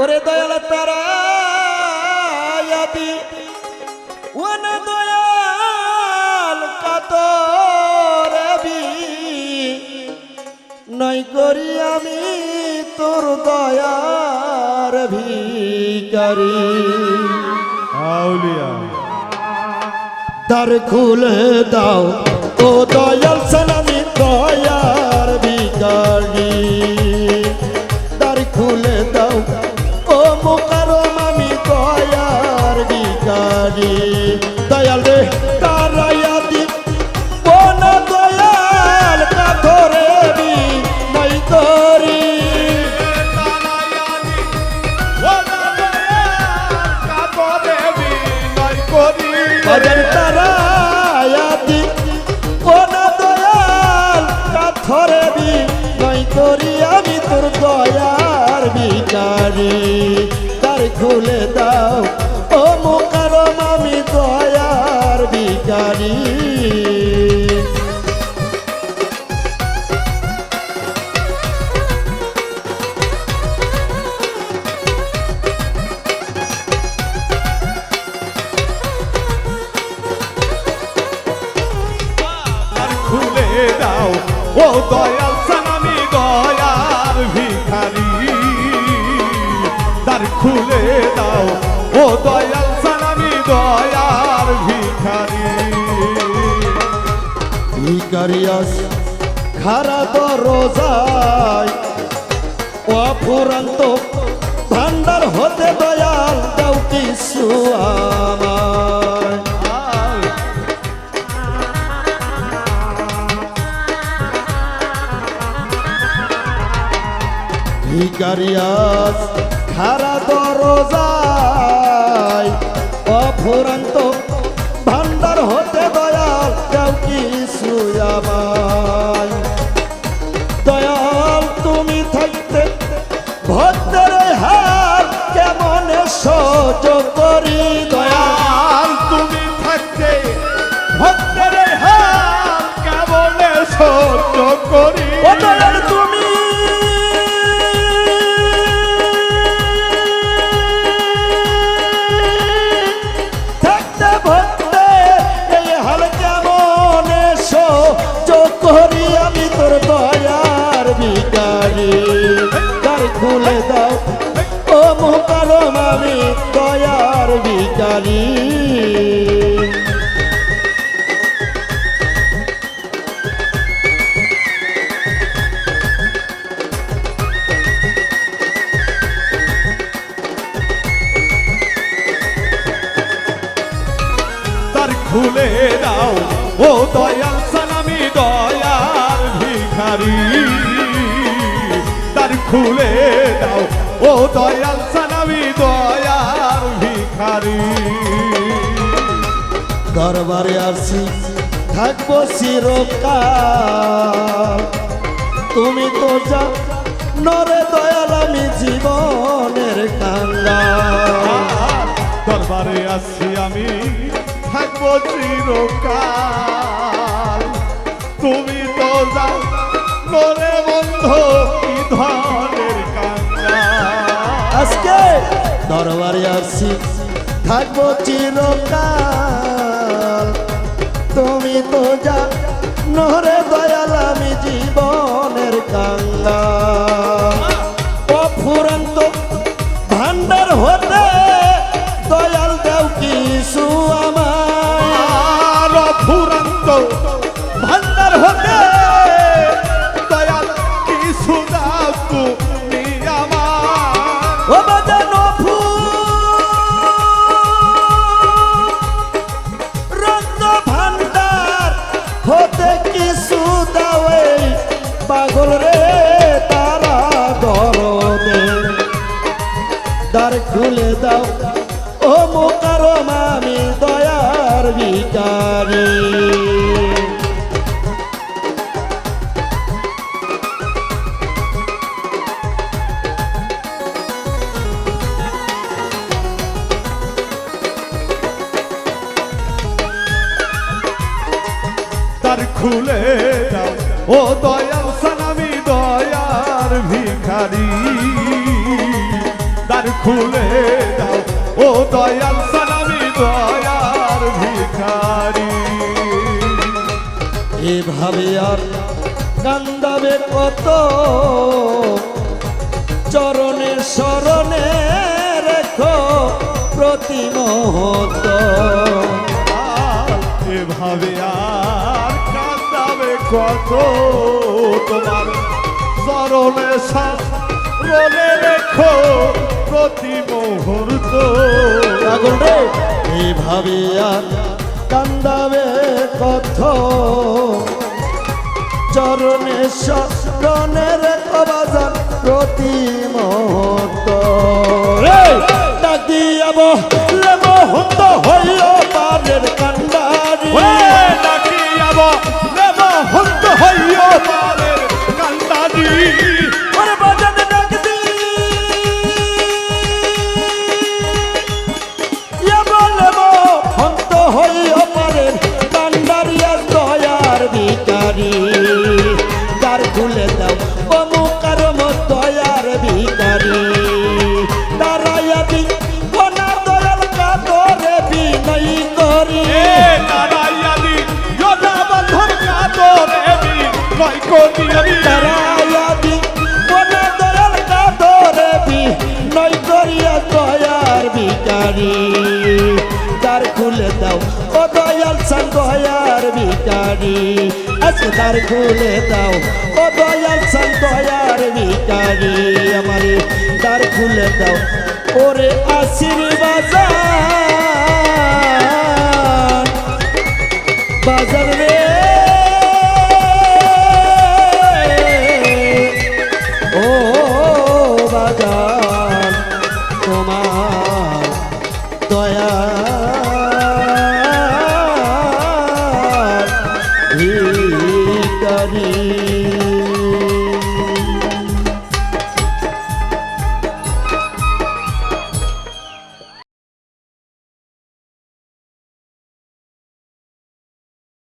ওরে দয়াল তারা one Dayal কাতরে B নাই করি আমি তোর দয়ার ভিকারি আউলিয়া। দ্বার খুলে দাও ও দয়াল সালামি দয়ার কাথরে বি নাই করি আমি তোর দয়ার বিকারি তার খুলে দাও, ও মোকারম, আমি দয়ার খুলে দাও ও দয়াল সানামি দয়ার ভিখারি তার খুলে দাও। ও দয়াল সানামি দয়ার ভিখারি। ভিকারিয়াস, খারা দরজায় অফুরান্ত ভান্ডার হতে দয়াল দাও কিছু আমায় ভিকারিয়াস খারা দরজায়। অফুরান্ত ভান্ডার হতে দয়াল, কেউ কি আমায়। দয়াল, তুমি থাকতে ভদ্রের হার, কেমন সহ্য খুলে দাও ও দয়াল সালামি দয়ার ভিখারি। তার খুলে দাও। ও দয়াল সালামি দয়ার ভিখারি। দরবারে আসি, থাকব চিরকাল। তুমি তো যা নরে দয়াল, আমি জীবনের কাঙ্গা দরবারে আসছি আমি থাকব চিরকাল। তুমি তো যাও নরে বন্ধ কি কাঙ্গা আজকে দরবারে আসি থাকব চিরকাল। তুমি তো যা নরে দয়াল আমি জীবনের কাঙ্গা হতে কিছু দাও তুমি আমার ও বাজানো রক্ত ভান্ডার হতে কিছু দাওয়ে পাগল রে তারা দরদে খুলে দাও ও মোকারম আমি দয়ার বিকারি খুলে দাও। ও দয়াল সালামি দয়ার ভিখারি। দ্বার খুলে দাও। ও দয়াল সালামি দয়ার ভিখারি। এভাবে আর কান্দাবে কত? চরণে শরণে রেখো প্রতি মুহূর্ত। আর এভাবে আর কত তোমার চরণে রোলে রেখো প্রতি মুহূর্ত। এভাবে আর কান্দাবে কত চরণে বাজান প্রতি মুহূর্ত। ভিকারি দাঁড়াইয়া দি কোনা দয়াল কাতরে বিনয়ী করি। এ নারায়ানি যোধা বন্ধন কাতরে বি নয় কোটি আমি তারায়াদি কোনা দয়াল কাতরে বি নই করিয়া দয়ার ভিকারি দ্বার খুলে দাও ও দয়াল সান দয়ার আজকে দ্বার খুলে দাও ও দয়াল সান খুলে দাও। ওরে আশীর্বাদ। বাজার রে। ও বাজার তোমার দয়া। ভিকারি